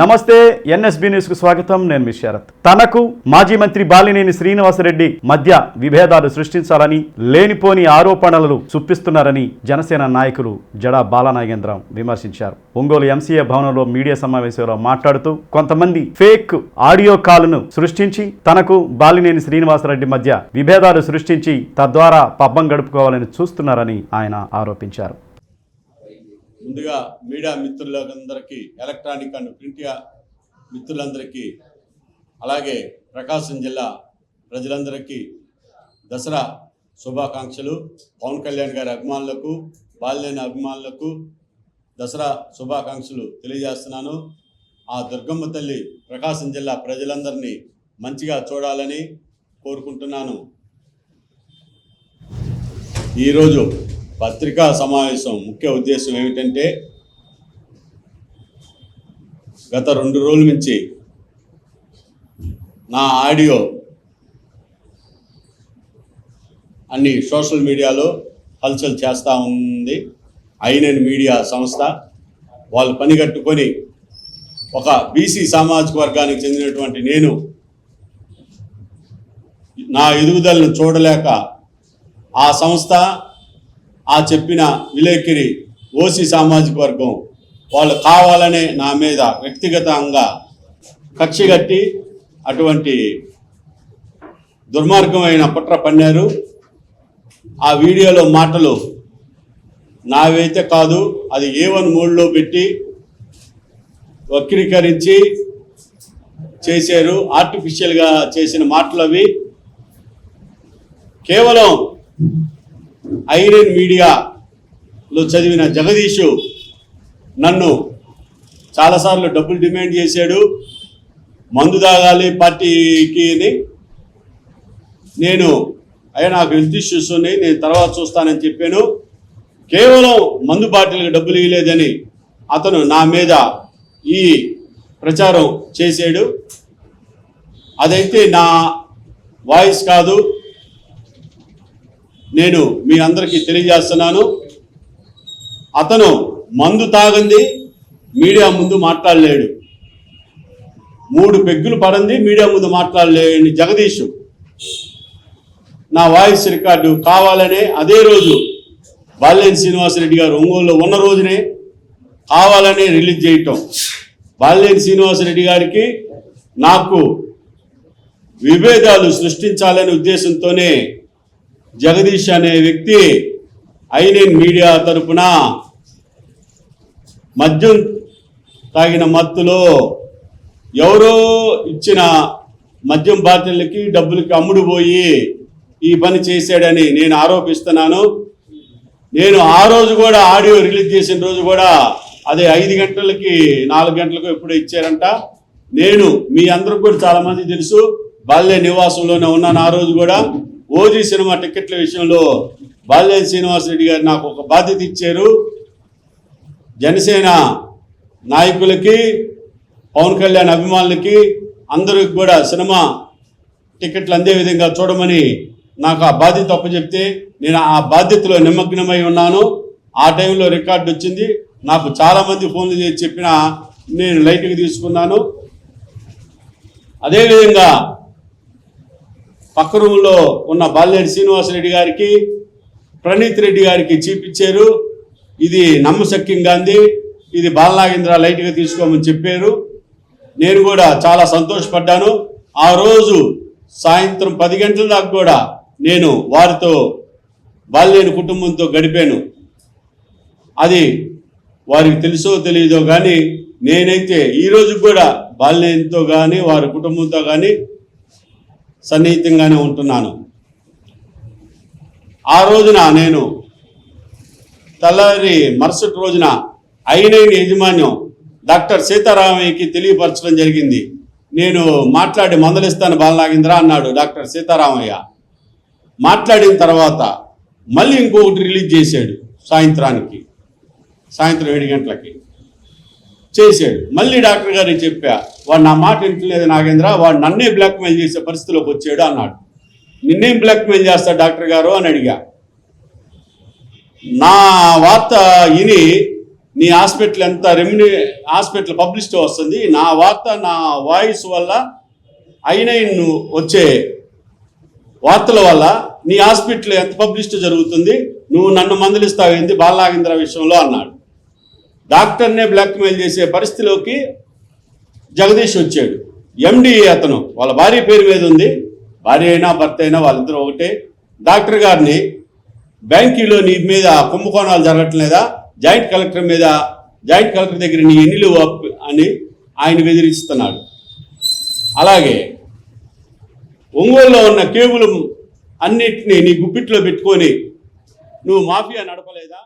నమస్తే ఎన్ఎస్బి న్యూస్కు స్వాగతం. నేను మీ శరత్. తనకు మాజీ మంత్రి బాలినేని శ్రీనివాసరెడ్డి మధ్య విభేదాలు సృష్టించాలని లేనిపోని ఆరోపణలు చూపిస్తున్నారని జనసేన నాయకులు జడా బాలనాగేంద్రం విమర్శించారు. ఒంగోలు ఎంసీఏ భవనంలో మీడియా సమావేశంలో మాట్లాడుతూ కొంతమంది ఫేక్ ఆడియో కాల్ను సృష్టించి తనకు బాలినేని శ్రీనివాసరెడ్డి మధ్య విభేదాలు సృష్టించి తద్వారా పబ్బం గడుపుకోవాలని చూస్తున్నారని ఆయన ఆరోపించారు. ముందుగా మీడియా మిత్రులందరికీ ఎలక్ట్రానిక్ అండ్ ప్రింట్ మిత్రులందరికీ అలాగే ప్రకాశం జిల్లా ప్రజలందరికీ దసరా శుభాకాంక్షలు. పవన్ కళ్యాణ్ గారి అభిమానులకు బాలినేని అభిమానులకు దసరా శుభాకాంక్షలు తెలియజేస్తున్నాను. ఆ దుర్గమ్మ తల్లి ప్రకాశం జిల్లా ప్రజలందరినీ మంచిగా చూడాలని కోరుకుంటున్నాను. ఈరోజు పత్రికా సమావేశం ముఖ్య ఉద్దేశం ఏమిటంటే గత రెండు రోజుల నుంచి నా ఆడియో అన్ని సోషల్ మీడియాలో హల్చల్ చేస్తూ ఉంది. ఐనన్ మీడియా సంస్థ వాళ్ళు పని కట్టుకొని ఒక బీసీ సామాజిక వర్గానికి చెందినటువంటి నేను నా ఎదుగుదలను చూడలేక ఆ సంస్థ ఆ చెప్పిన విలేకరి ఓసీ సామాజిక వర్గం వాళ్ళు కావాలనే నా మీద వ్యక్తిగతంగా కక్షిగట్టి అటువంటి దుర్మార్గమైన కుట్ర పన్నారు. ఆ వీడియోలో మాటలు నావైతే కాదు అది ఏ వన్ మూడ్లో పెట్టి వక్రీకరించి చేశారు. ఆర్టిఫిషియల్గా చేసిన మాటలు అవి. కేవలం ఐరన్ మీడియాలో చదివిన జగదీషు నన్ను చాలాసార్లు డబ్బులు డిమాండ్ చేశాడు. మందు తాగాలి పార్టీకి అని. నేను అయ్యా నాకు హెల్త్ ఇష్యూస్ ఉన్నాయి నేను తర్వాత చూస్తానని చెప్పాను. కేవలం మందు బాటిల్కి డబ్బులు ఇవ్వలేదని అతను నా మీద ఈ ప్రచారం చేశాడు. అదైతే నా వాయిస్ కాదు నేను మీ అందరికీ తెలియజేస్తున్నాను. అతను మందు తాగింది మీడియా ముందు మాట్లాడలేడు. మూడు పెగ్గులు పడింది మీడియా ముందు మాట్లాడలేని జగదీష్. నా వాయిస్ రికార్డు కావాలనే అదే రోజు బాలినేని శ్రీనివాసరెడ్డి గారు ఒంగోలులో ఉన్న రోజునే కావాలనే రిలీజ్ చేయటం. బాలినేని శ్రీనివాసరెడ్డి గారికి నాకు విభేదాలు సృష్టించాలనే ఉద్దేశంతోనే జగదీష్ అనే వ్యక్తి ఐనెన్ మీడియా తరపున మద్యం తాగిన మత్తులో ఎవరో ఇచ్చిన మద్యం బాటిళ్ళకి డబ్బులకి అమ్ముడు పోయి ఈ పని చేశాడని నేను ఆరోపిస్తున్నాను. నేను ఆ రోజు కూడా ఆడియో రిలీజ్ చేసిన రోజు కూడా అదే ఐదు గంటలకి నాలుగు గంటలకు ఎప్పుడో ఇచ్చారంట. నేను మీ అందరికి కూడా చాలామంది తెలుసు. బాల్య నివాసంలోనే ఉన్నాను ఆ రోజు కూడా. ఓజీ సినిమా టికెట్ల విషయంలో బాల్య శ్రీనివాసరెడ్డి గారు నాకు ఒక బాధ్యత ఇచ్చారు. జనసేన నాయకులకి పవన్ కళ్యాణ్ అభిమానులకి అందరికి కూడా సినిమా టికెట్లు అందే విధంగా చూడమని నాకు ఆ బాధ్యత అప్పచెప్తే నేను ఆ బాధ్యతలో నిమగ్నమై ఉన్నాను. ఆ టైంలో రికార్డు వచ్చింది. నాకు చాలామంది ఫోన్లు చేసి చెప్పినా నేను లైట్గా తీసుకున్నాను. అదేవిధంగా పక్క రూమ్లో ఉన్న బాలినేని శ్రీనివాసరెడ్డి గారికి ప్రణీత్ రెడ్డి గారికి చూపించారు. ఇది నమ్మశక్యంగా ఉంది ఇది బాలనాగేంద్ర లైట్గా తీసుకోమని చెప్పారు. నేను కూడా చాలా సంతోషపడ్డాను. ఆ రోజు సాయంత్రం పది గంటల దాకా కూడా నేను వారితో బాలినేని కుటుంబంతో గడిపాను. అది వారికి తెలుసో తెలియదో కానీ నేనైతే ఈ కూడా బాలినేనితో కానీ వారి కుటుంబంతో కానీ సన్నిహితంగానే ఉంటున్నాను. ఆ రోజున నేను తెల్లవారి మరుసటి రోజున ఐనైన్ యాజమాన్యం డాక్టర్ సీతారామయ్యకి తెలియపరచడం జరిగింది. నేను మాట్లాడి మందలిస్తాను బాలనాగేంద్ర అన్నాడు డాక్టర్ సీతారామయ్య. మాట్లాడిన తర్వాత మళ్ళీ ఇంకొకటి రిలీజ్ చేశాడు సాయంత్రానికి సాయంత్రం ఏడు గంటలకి. చేశాడు. మళ్ళీ డాక్టర్ గారికి చెప్పా వాడు నా మాట వింటలేదు నాగేంద్ర వాడు నన్నే బ్లాక్మెయిల్ చేసే పరిస్థితిలోకి వచ్చాడు అన్నాడు. నిన్నేం బ్లాక్మెయిల్ చేస్తా డాక్టర్ గారు? అని అడిగా. నా వార్త విని నీ హాస్పిటల్ ఎంత రెమ్యూ హాస్పిటల్ పబ్లిసిటీ వస్తుంది నా వార్త నా వాయిస్ వల్ల అయిన వచ్చే వార్తల వల్ల నీ హాస్పిటల్ ఎంత పబ్లిసిటీ జరుగుతుంది నువ్వు నన్ను మందలిస్తావేంది బాలనాగేంద్ర విషయంలో అన్నాడు. డాక్టర్నే బ్లాక్మెయిల్ చేసే పరిస్థితిలోకి జగదీష్ వచ్చాడు. ఎండి అతను. వాళ్ళ భార్య పేరు మీద ఉంది. భార్య అయినా భర్త అయినా వాళ్ళిద్దరూ ఒకటే. డాక్టర్ గారిని బ్యాంకీలో నీ మీద కుంభకోణాలు జరగట్లేదా? జాయింట్ కలెక్టర్ మీద జాయింట్ కలెక్టర్ దగ్గర నీ ఎన్నిలు అని ఆయన బెదిరిస్తున్నాడు. అలాగే ఒంగోలులో ఉన్న కేబుల్ అన్నిటినీ నీ గుప్పిట్లో పెట్టుకొని నువ్వు మాఫియా నడపలేదా?